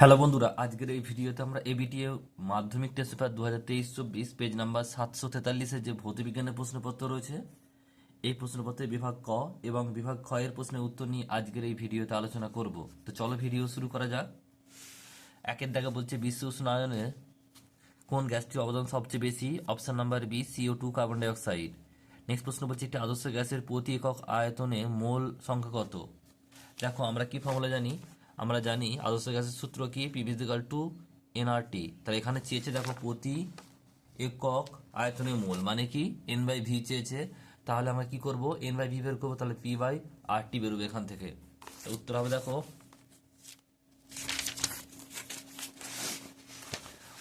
Hello বন্ধুরা, আজকের এই ভিডিওতে আমরা এবিটিএ মাধ্যমিক টেস্ট পেপার দু হাজার তেইশ, চব্বিশ পেজ নাম্বার সাতশো তেতাল্লিশের যে ভৌতবিজ্ঞানের প্রশ্নপত্র রয়েছে, এই প্রশ্নপত্রের বিভাগ ক এবং বিভাগ খ এর প্রশ্নের উত্তর নিয়ে আজকের এই ভিডিওতে আলোচনা করব। তো চলো ভিডিও শুরু করা যাক। একের দেখা বলছে বিশ্ব উষ্ণায়নে কোন গ্যাসটির অবদান সবচেয়ে বেশি? Option number B CO two carbon dioxide next প্রশ্ন বলছে একটি আদর্শ গ্যাসের প্রতি একক আয়তনে মোল সংখ্যা কত? দেখো, আমরা কি ফর্মুলা জানি? আমরা জানি আদর্শ গ্যাসের সূত্র কি? পিভিজিক্যাল টু এনআরটি তাহলে এখানে চেয়েছে দেখো প্রতি একক আয়তনে মোল। মানে কি? এন বাই ভি চেয়েছে। তাহলে আমরা কি করব? এন বাই ভি বের করব, তাহলে পি বাই আর টি বেরোবে এখান থেকে। উত্তর হবে দেখো।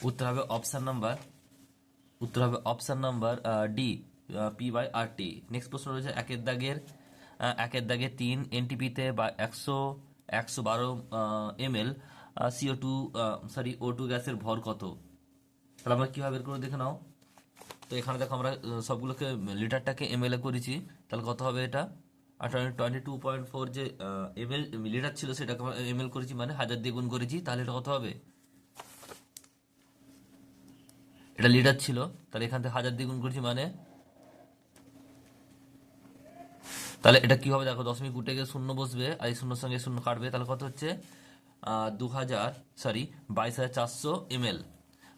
উত্তর হবে অপশান নাম্বার উত্তর হবে option number D P by R T next প্রশ্ন রয়েছে, একের দাগের একের দাগে তিন এনটিপিতে বা একশো একশো বারো M L CO two sorry O two গ্যাসের ভর কত? তাহলে আমরা কীভাবে বের করে দেখে নাও। তো এখানে দেখো আমরা সবগুলোকে লিটারটাকে এম এল এ করেছি। তাহলে কত হবে এটা? টোয়েন্টি টু পয়েন্ট ফোর যে এম এল লিটার ছিল সেটাকে আমরা এম এল করেছি মানে হাজার দিয়ে গুণ করেছি। তাহলে এটা কত হবে? এটা লিটার ছিল। তাহলে এখান থেকে হাজার দ্বিগুণ করছি মানে তাহলে এটা কি হবে? দেখো, দশমিক উঠে গিয়ে শূন্য বসবে আর এই শূন্যর সঙ্গে শূন্য কাটবে। তাহলে কত হচ্ছে? দু হাজার সরি বাইশ হাজার চারশো এমএল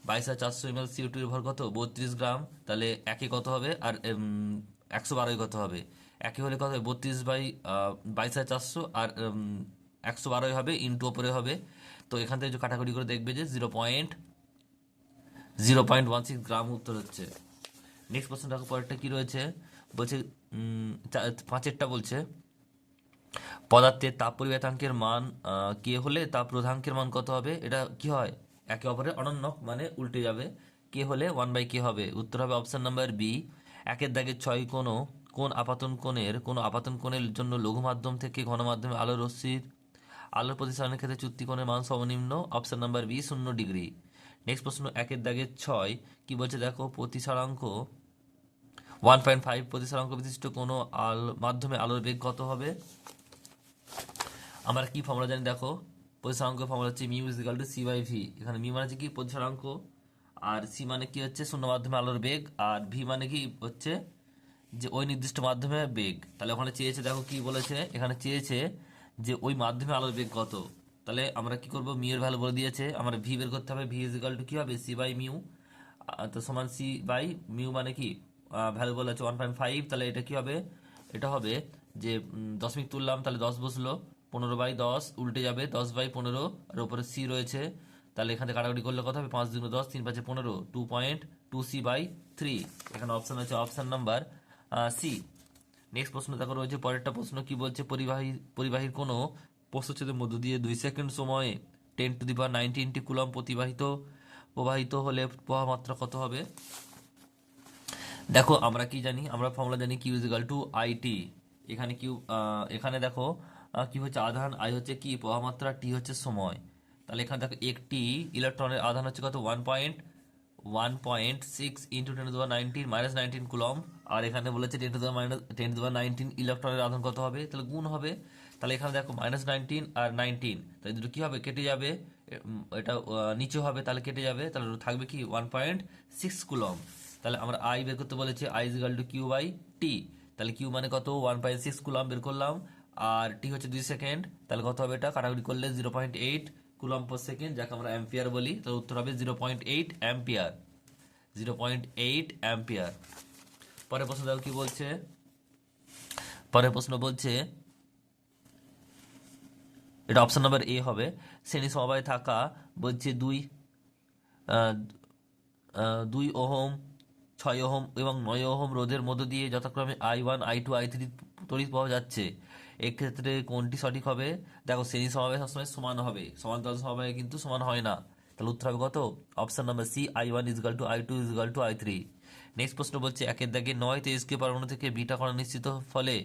বাইশ হাজার চারশো এমএল সিও টু ভর কত? বত্রিশ গ্রাম। তাহলে একে কত হবে? আর একশো বারোই কত হবে? একে হলে কত হবে? বত্রিশ বাই বাইশ হাজার চারশো আর একশো বারোই হবে ইন্টু ওপরে হবে। তো এখান থেকে কাটাকুটি করে দেখবে যে zero point zero point one six gram উত্তর হচ্ছে। নেক্সট প্রশ্ন দেখো, পরেরটা কি রয়েছে? বলছে পাঁচেরটা বলছে, পদার্থের তাপ পরিবেতাঙ্কের মান কে হলে তাপ প্রধাঙ্কের মান কত হবে? এটা কি হয়? একে অপরের অনন্য মানে উল্টে যাবে। কে হলে ওয়ান বাই কে হবে? উত্তর হবে অপশান নাম্বার বি একের দাগে ছয় কোনো কোন আপাতন কোণের কোন আপাতন কোণের জন্য লঘু মাধ্যম থেকে ঘন মাধ্যমে আলোর রশ্মির, আলোর প্রতিসরণের ক্ষেত্রে চুক্তি কোণের মান সর্বনিম্ন অপশান নাম্বার বি শূন্য ডিগ্রি নেক্সট প্রশ্ন, একের দাগে ছয়, কি বলছে? দেখো, প্রতিসরাঙ্ক ওয়ান পয়েন্ট ফাইভ প্রতিসরাঙ্ক বিশিষ্ট কোনো আল, মাধ্যমে আলোর বেগ কত হবে? আমরা কি ফর্মুলা জানি? দেখো, প্রতিসরাঙ্ক ফর্মুলা হচ্ছে mu equal to c by v এখানে মিউ মানে হচ্ছে কি? প্রতিসরাঙ্ক। আর সি মানে কি হচ্ছে? শূন্য মাধ্যমে আলোর বেগ। আর ভি মানে কি? হচ্ছে যে ওই নির্দিষ্ট মাধ্যমে বেগ। তাহলে ওখানে চেয়েছে, দেখো কি বলেছে? এখানে চেয়েছে যে ওই মাধ্যমে আলোর বেগ কত? তাহলে আমরা কি করব? মিউ এর ভ্যালু বলে দিয়েছে। আমরা ভি বের করতে হবে। ভি ইজিক্যাল টু কি হবে? সি বাই মিউ তো সমান সি বাই মিউ মানে কি? ভ্যালু বলা হচ্ছে ওয়ান পয়েন্ট ফাইভ তাহলে এটা কি হবে? এটা হবে যে দশমিক তুললাম, তাহলে দশ বসল, পনেরো বাই দশ, উল্টে যাবে দশ বাই পনেরো, আর উপরে সি রয়েছে। তাহলে এখানে কাটাকাটি করলে কত হবে? পাঁচ দুগুণ দশ, তিন পাঁচে পনেরো two point two c by three এখানে অপশান আছে অপশান নাম্বার সি নেক্সট প্রশ্ন দেখো রয়েছে, পরেরটা প্রশ্ন কি বলছে? পরিবাহী, পরিবাহীর কোনো প্রস্তুচ্ছেদের মধ্য দিয়ে দুই সেকেন্ড সময়ে ten to the power nineteen coulomb প্রতিবাহিত, প্রবাহিত হলে প্রবাহ মাত্রা কত হবে? দেখো, আমরা কি জানি? আমরা ফর্মুলা জানি q equal to I t এখানে কিউ এখানে দেখো কি হচ্ছে আধান আই হচ্ছে কি? প্রবাহ মাত্রা টি হচ্ছে সময়। তাহলে এখানে দেখো, একটি ইলেকট্রনের আধান হচ্ছে কত? One point one point six into ten to nineteen minus nineteen coulomb আর এখানে বলেছে ten to minus ten to nineteen ইলেকট্রনের আধান কত হবে? তাহলে গুণ হবে। তাহলে এখানে দেখো মাইনাস নাইনটিন আর নাইনটিন তাহলে দুটো কী হবে? কেটে যাবে। এটা নিচে হবে, তাহলে কেটে যাবে। তাহলে থাকবে কি? ওয়ান পয়েন্ট সিক্স কুলম তাহলে আমরা আই বের করতে বলেছি I equal to q by t তাহলে কিউ মানে কত? ওয়ান পয়েন্ট সিক্স কুলাম বের করলাম। আর টি হচ্ছে দুই সেকেন্ড তাহলে কত হবে এটা? কাটাকুটি করলে zero point eight coulomb per second যাকে আমরা অ্যাম্পিয়ার বলি। তাহলে উত্তর হবে zero point eight ampere zero point eight ampere পরের প্রশ্ন দেখো কি বলছে? পরের প্রশ্ন বলছে, এটা অপশন নাম্বার এ হবে। শ্রেণি সমবায় থাকা বলছে দুই দুই ওহম ছয় ওহম এবং নয় ওহম রোধের মধ্য দিয়ে যথাক্রমে I one I two I three তড়িৎ পাওয়া যাচ্ছে। এক্ষেত্রে কোনটি সঠিক হবে? দেখো, শ্রেণি সমবায় সবসময় সমান হবে। সমান্তরাল সমবায় কিন্তু সমান হয় না। তাহলে উত্তর হবে কত? Option number C I one equal to I two equal to I three next প্রশ্ন বলছে, একের দাগে নয় তেইশকে পরমাণু থেকে বিটা করা নিশ্চিত ফলে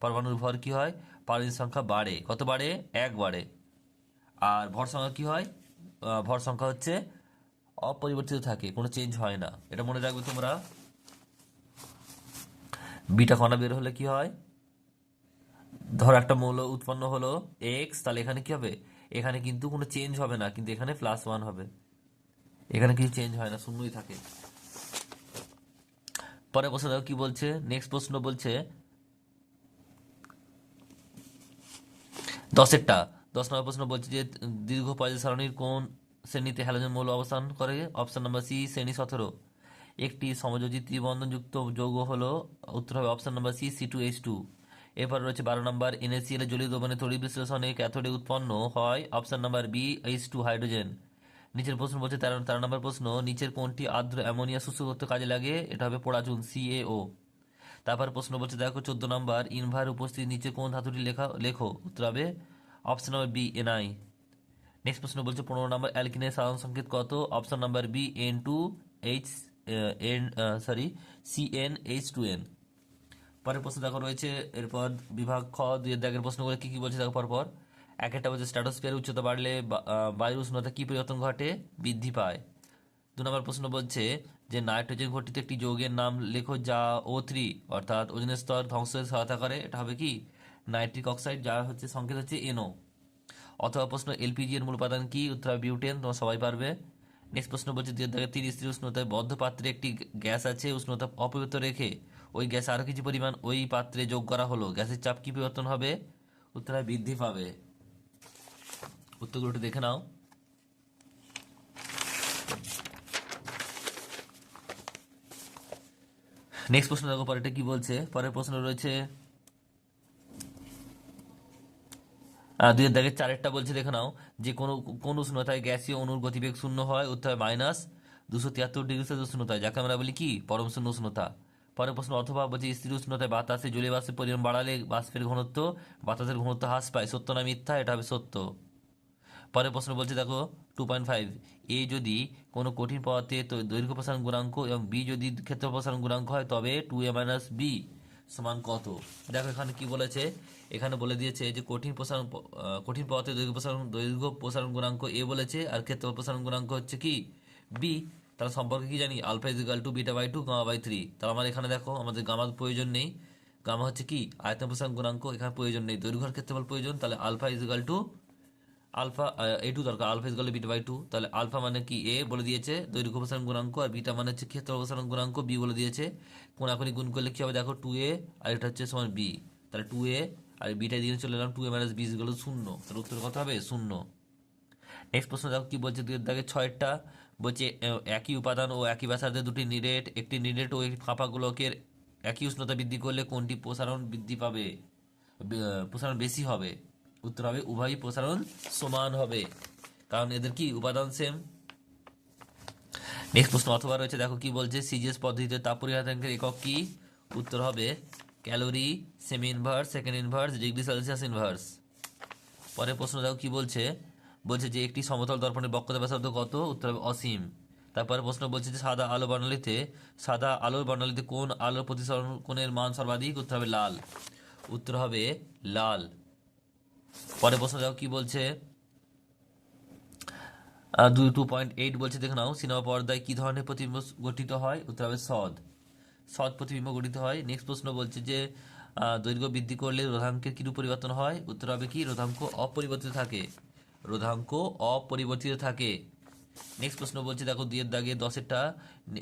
পরমাণুর ভর কি হয়? পারমাণবিক সংখ্যা বাড়ে। কত বাড়ে? এক বাড়ে। আর ভর সংখ্যা কি হয়? ভর সংখ্যা হচ্ছে অপরিবর্তিত থাকে, কোনো চেঞ্জ হয় না। এটা মনে রাখবে তোমরা। বিটা কণা বের হলে কি হয়? ধর একটা মৌল উৎপন্ন হলো এক্স তাহলে এখানে কি হবে? এখানে কিন্তু কোনো চেঞ্জ হবে না, কিন্তু এখানে প্লাস ওয়ান হবে। এখানে কিছু চেঞ্জ হয় না, শূন্যই থাকে। পরের প্রশ্ন দেখো কি বলছে? নেক্সট প্রশ্ন বলছে, দশেরটা। দশ নম্বর প্রশ্ন বলছে যে দীর্ঘ পয়সা সারণীর কোন শ্রেণীতে হ্যালোজেন মৌল অবস্থান করে। অপশন নাম্বার সি শ্রেণি সতেরো। একটি সমযোজী ত্রিবন্ধনযুক্ত যৌগ হলো, উত্তর হবে option number C C two H two এরপর রয়েছে বারো নম্বর এনএসিএল জলীয় দ্রবণে তড়িৎ বিশ্লেষণে ক্যাথোডে উৎপন্ন হয়। Option number B H two hydrogen নিচের প্রশ্ন বলছে, তেরো তেরো নম্বর প্রশ্ন, নিচের কোনটি আর্দ্র অ্যামোনিয়া শুষ্ক করতে কাজে লাগে? এটা হবে পোড়াচুন সিএও তারপর প্রশ্ন বলছে, দেখো চোদ্দ নম্বর, ইনভার উপস্থিত নিচে কোন ধাতুটি লেখা, লেখো? উত্তর হবে option number B NI next প্রশ্ন বলছে, পনেরো নম্বর অ্যালকিনের সাধারণ সংকেত কত? Option number B N two H N sorry C N H two N পরের প্রশ্ন দেখো রয়েছে, এরপর বিভাগ খ, দুই দাগের প্রশ্নগুলো কী কী বলছে দেখো পরপর। এক একটা বলছে স্ট্র্যাটোস্ফিয়ার উচ্চতা বাড়লে বায়ুর উষ্ণতা কী পরিবর্তন ঘটে? বৃদ্ধি পায়। দু নম্বর প্রশ্ন বলছে যে নাইট্রোজেন ঘটিত একটি যৌগের নাম লেখো যা ও থ্রি অর্থাৎ ওজনের স্তর ধ্বংসের সহায়তা করে। এটা হবে কি? নাইট্রিক অক্সাইড যার হচ্ছে, সংকেত হচ্ছে এনও অথবা প্রশ্ন, এলপিজি এর মূল উপাদান কি? উত্তর বিউটেন। তোমরা সবাই পারবে। নেক্সট প্রশ্ন বলছে, দুই হাজার তিন স্ত্রী উষ্ণতায় বদ্ধ পাত্রে একটি গ্যাস আছে, উষ্ণতা অপরিবর্তিত রেখে ওই গ্যাস আরও কিছু পরিমাণ ওই পাত্রে যোগ করা হলো। গ্যাসের চাপ কি পরিবর্তন হবে? উত্তর বৃদ্ধি পাবে। উত্তরগুলো দেখে নাও। নেক্সট প্রশ্ন দেখো, পরেরটা কি বলছে? পরের প্রশ্ন রয়েছে আহ, দুই দাগে চারেরটা বলছে দেখে নাও যে কোন কোন উষ্ণতায় গ্যাসীয় অণুর গতিবেগ শূন্য হয় উত্তর হয় মাইনাস দুশো তিয়াত্তর ডিগ্রি সেলসিয়াস উষ্ণতায় যাকে আমরা বলি কি? পরম শূন্য উষ্ণতা পরের প্রশ্ন অথবা বলছে স্থির উষ্ণতায় বাতাসে জলীয় বাষ্পের পরিমাণ বাড়ালে বাষ্পের ঘনত্ব বাতাসের ঘনত্ব হ্রাস পায়। সত্য না মিথ্যা? এটা হবে সত্য। পরের প্রশ্ন বলছে দেখো টু পয়েন্ট ফাইভ এ যদি কোনো কঠিন পদার্থে দৈর্ঘ্য প্রসারণ গুণাঙ্ক এবং বি যদি ক্ষেত্র প্রসারণ গুণাঙ্ক হয় তবে টু এ মাইনাস বি সমান কত? দেখো এখানে কি বলেছে এখানে বলে দিয়েছে যে কঠিন প্রসারণ কঠিন পদার্থের দৈর্ঘ্য প্রসারণ দৈর্ঘ্য প্রসারণ গুণাঙ্ক এ বলেছে, আর ক্ষেত্র প্রসারণ গুণাঙ্ক হচ্ছে কি? বি তার সম্পর্কে কি জানি? Alpha equal to beta by two, gamma by three. তাহলে আমার এখানে দেখো, আমাদের গামার প্রয়োজন নেই। গামা হচ্ছে কি? আয়তন প্রসারণ গুণাঙ্ক, এখানে প্রয়োজন নেই। দৈর্ঘ্যের ক্ষেত্রফল প্রয়োজন, তাহলে alpha equal to alpha A two দরকার, alpha is beta by two. তাহলে আলফা মানে কি? এ বলে দিয়েছে দৈর্ঘ্য প্রসারণ গুণাঙ্ক, আর বিটা মানে হচ্ছে ক্ষেত্র প্রসারণ গুণাঙ্ক বি বলে দিয়েছে। কোনাকুনি গুণ করলে কি হবে? দেখো টু এ আর এটা হচ্ছে সমান বি তাহলে টু এ আর বিটা দিয়ে চলে এলাম টু এ মাইনাস বি ইজগুলো শূন্য। তাহলে উত্তর কত হবে? শূন্য। নেক্সট প্রশ্ন দেখো, কি বলছে দুই দাগে ছয়টা? বলছে একই উপাদান ও একই ব্যাসার্ধে দুটি নিরেট, একটি নিরেট ও একটি ফাঁপা একই উষ্ণতা বৃদ্ধি করলে কোনটি প্রসারণ বৃদ্ধি পাবে? প্রসারণ বেশি হবে। উত্তর হবে, উভয়ই প্রসারণ সমান হবে। কারণ এদের কি, উপাদান সেম নেক্সট প্রশ্ন অথবা রয়েছে, দেখো কি বলছে? সিজিএস পদ্ধতিতে তাপ একক কি? উত্তর হবে calorie cm inverse second inverse degree Celsius inverse পরের প্রশ্ন দেখো কি বলছে? বলছে যে একটি সমতল দর্পণের বক্রতা ব্যাসার্ধ কত? উত্তর হবে অসীম। তারপরে প্রশ্ন বলছে যে সাদা আলো বর্ণালীতে, সাদা আলোর বর্ণালীতে কোন আলোর প্রতিসরণ কোণের মান সর্বাধিক? উত্তর হবে লাল। উত্তর হবে লাল। পরের প্রশ্ন দেখো কি বলছে? দুই টু পয়েন্ট এইট বলছে, দেখে নাও। সিনেমা পর্দায় কি ধরনের প্রতিবিম্ব গঠিত হয়? উত্তর হবে সদ। সদ প্রতিবিম্ব গঠিত হয়। নেক্সট প্রশ্ন বলছে যে দৈর্ঘ্য বৃদ্ধি করলে রোধাঙ্কের কিরূপ পরিবর্তন হয়? উত্তর হবে কি, রোধাঙ্ক অপরিবর্তিত থাকে। রোধাঙ্ক অপরিবর্তিত থাকে। নেক্সট প্রশ্ন বলছে, দেখো, দুইয়ের দাগে দশেরটা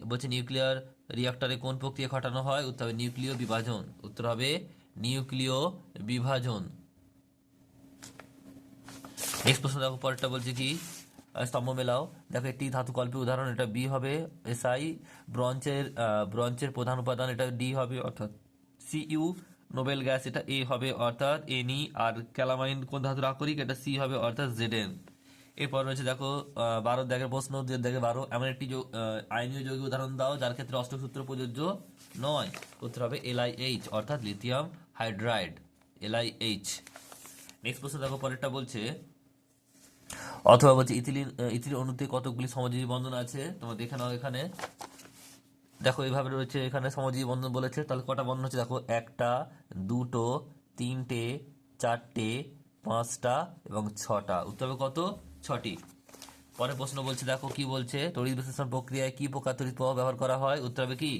বলছে নিউক্লিয়ার রিয়াক্টরে কোন প্রক্রিয়া ঘটানো হয়? উত্তর হবে নিউক্লিয় বিভাজন। উত্তর হবে নিউক্লিয় বিভাজন। নেক্সট প্রশ্ন দেখো, পরেরটা বলছে কি স্তম্ভ মেলাও। দেখো একটি ধাতু কল্পের উদাহরণ, এটা বি হবে এসআই ব্রঞ্চের ব্রঞ্চের প্রধান উপাদান এটা ডি হবে অর্থাৎ সিইউ নোবেল গ্যাস এটা এ হবে অর্থাৎ এনই আর ক্যালামাইন কোন ধাতুর আকরিক এটা সি হবে অর্থাৎ জেডেন এরপর রয়েছে দেখো বারো দেখে প্রশ্ন দেখে বারো, এমন একটি আইনীয় যৌগিক উদাহরণ দাও, যার ক্ষেত্রে অষ্টক সূত্র প্রযোজ্য নয়। উত্তর হবে এলআইএইচ অর্থাৎ লিথিয়াম হাইড্রাইড এলআইএইচ নেক্সট প্রশ্ন দেখো, পরেরটা বলছে অথবা বলছে ইথিলিন ইথিলিন অণুতে কতগুলি সমজীবী বন্ধন আছে? তোমরা দেখে নাও এখানে। দেখো এইভাবে রয়েছে এখানে সমজীবী বন্ধন বলেছে। তাহলে কটা বন্ধন হচ্ছে? দেখো, একটা, দুটো, তিনটে, চারটে, পাঁচটা এবং ছটা। উত্তর হবে কত? ছটি। পরের প্রশ্ন বলছে, দেখো, কি বলছে? তড়িৎ বিশ্লেষণ প্রক্রিয়ায় কি প্রকার তড়িৎ প্রবাহ ব্যবহার করা হয়? উত্তর হবে কি?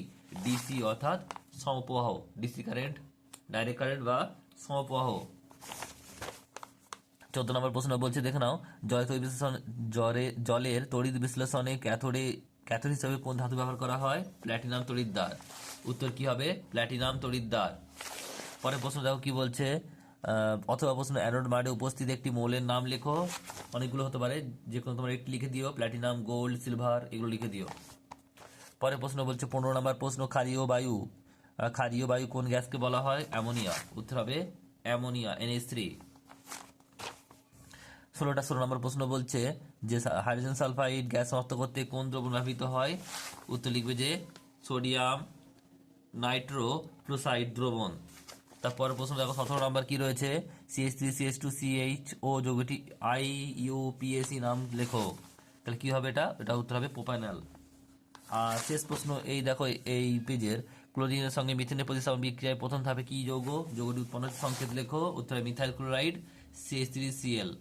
ডিসি, অর্থাৎ সমপ্রবাহ। ডিসি কারেন্ট, ডাইরেক্ট কারেন্ট বা সমপ্রবাহ। চোদ্দ নম্বর প্রশ্ন বলছে, দেখে নাও জলে তড়িৎ বিশ্লেষণ জলে জলের তড়িৎ বিশ্লেষণে ক্যাথোডে, ক্যাথোড হিসাবে কোন ধাতু ব্যবহার করা হয়? প্ল্যাটিনাম তড়িৎদ্বার উত্তর কি হবে? প্ল্যাটিনাম তড়িৎদ্বার পরের প্রশ্ন দেখো কি বলছে অথবা প্রশ্ন অ্যানোড মার্ডে উপস্থিত একটি মৌলের নাম লেখো। অনেকগুলো হতে পারে যে কোনো তোমার একটি লিখে দিও, প্ল্যাটিনাম, গোল্ড, সিলভার, এগুলো লিখে দিও। পরের প্রশ্ন বলছে, পনেরো নম্বর প্রশ্ন, ক্ষারীয় বায়ু। ক্ষারীয় বায়ু কোন গ্যাসকে বলা হয়? অ্যামোনিয়া। উত্তর হবে, অ্যামোনিয়া এনএস থ্রি। ষোলোটা ষোলো নম্বর প্রশ্ন বলছে যে, হাইড্রোজেন সালফাইড গ্যাস শনাক্ত করতে কোন দ্রবণ ব্যবহৃত হয়? উত্তর লিখবে যে, সোডিয়াম নাইট্রো ক্লোসাইড দ্রবণ। তারপর প্রশ্ন দেখো, সতেরো নম্বর কি রয়েছে? CS three CS two CH O যৌগটি IUPAC নাম লেখো। তাহলে কি হবে এটা? এটা উত্তর হবে পোপাইনাল আর শেষ প্রশ্ন, এই দেখো, এই পেজের ক্লোরিনের সঙ্গে মিথেনের প্রতিস্থাপন বিক্রিয়ায় প্রথম ধাপে কি যৌগ? যৌগটি উৎপন্ন সংকেত লেখো। উত্তরে methyl chloride CS three CL